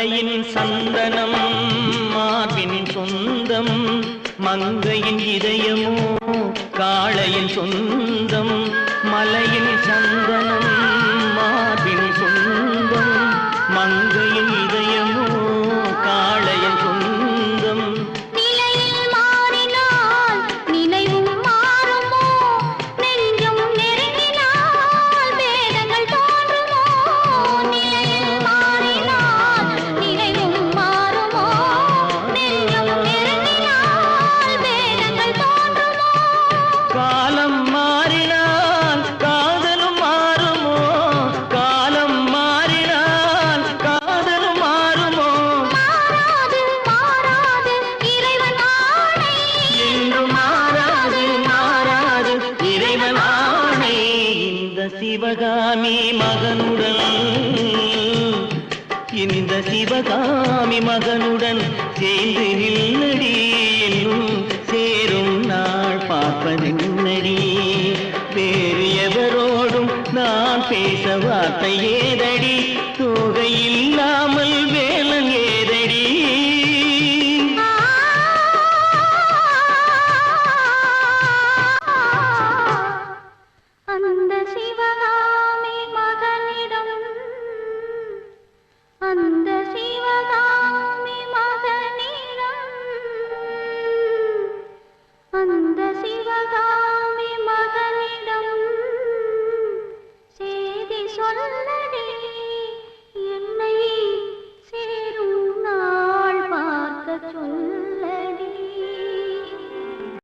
மலையின் சந்தனம் மார்பின் சொந்தம் மங்கையின் இதயமோ காளையின் சொந்தம் மலை சிவகாமி மகனுடன். இந்த சிவகாமி மகனுடன் சேர்ந்து நில்லடி. என்னும் சேரும் நாள் பார்ப்பதென்னடி? வேறு எவரோடும் நான் பேச வார்த்தை ஏதடி? అందసి